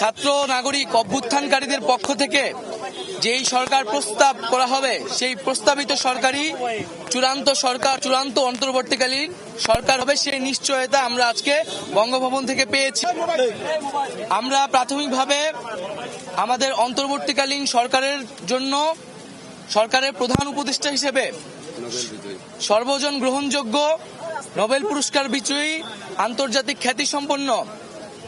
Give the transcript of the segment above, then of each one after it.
ছাত্র, নাগরিক, অভ্যুত্থানকারীদের পক্ষ থেকে যেই সরকার প্রস্তাব করা হবে, সেই প্রস্তাবিত সরকারি চূড়ান্ত সরকার, চূড়ান্ত অন্তর্বর্তীকালীন সরকার হবে, সেই নিশ্চয়তা আমরা আজকে বঙ্গভবন থেকে পেয়েছি। আমরা প্রাথমিকভাবে আমাদের অন্তর্বর্তীকালীন সরকারের জন্য সরকারের প্রধান উপদেষ্টা হিসেবে সর্বজন গ্রহণযোগ্য, নোবেল পুরস্কার বিজয়ী, আন্তর্জাতিক খ্যাতিসম্পন্ন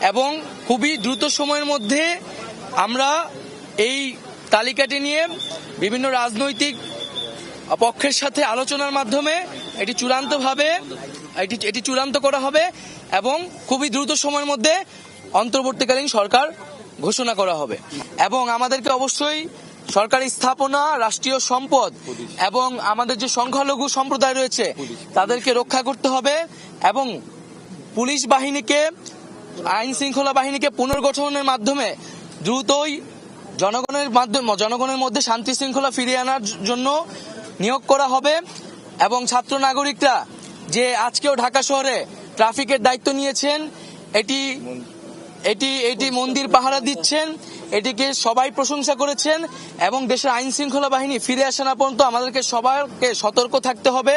এবং খুবই দ্রুত সময়ের মধ্যে আমরা এই তালিকাটি নিয়ে বিভিন্ন রাজনৈতিক পক্ষের সাথে আলোচনার মাধ্যমে এটি চূড়ান্তভাবে এটি এটি চূড়ান্ত করা হবে এবং খুবই দ্রুত সময়ের মধ্যে অন্তর্বর্তীকালীন সরকার ঘোষণা করা হবে। এবং আমাদেরকে অবশ্যই সরকারি স্থাপনা, রাষ্ট্রীয় সম্পদ এবং আমাদের যে সংখ্যালঘু সম্প্রদায় রয়েছে, তাদেরকে রক্ষা করতে হবে এবং পুলিশ বাহিনীকে আইন শৃঙ্খলা বাহিনীকে পুনর্গঠনের মাধ্যমে দ্রুতই জনগণের মাধ্যমে, জনগণের মধ্যে শান্তি শৃঙ্খলা ফিরিয়ে আনার জন্য নিয়োগ করা হবে এবং ছাত্র নাগরিকরা যে আজকেও ঢাকা শহরে ট্রাফিকের দায়িত্ব নিয়েছেন, এটি এটি এটি মন্দির পাহারা দিচ্ছেন, এটিকে সবাই প্রশংসা করেছেন এবং দেশের আইন শৃঙ্খলা বাহিনী ফিরে আসা না পর্যন্ত আমাদেরকে সবাইকে সতর্ক থাকতে হবে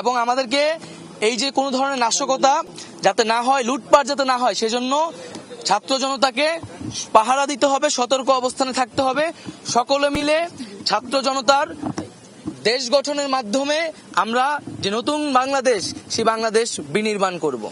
এবং আমাদেরকে এই যে কোনো ধরনের নাশকতা যাতে না হয়, লুটপাট যাতে না হয়, সেজন্য ছাত্র জনতাকে পাহারা দিতে হবে, সতর্ক অবস্থানে থাকতে হবে। সকলে মিলে ছাত্র জনতার দেশ গঠনের মাধ্যমে আমরা যে নতুন বাংলাদেশ, সেই বাংলাদেশ বিনির্মাণ করব।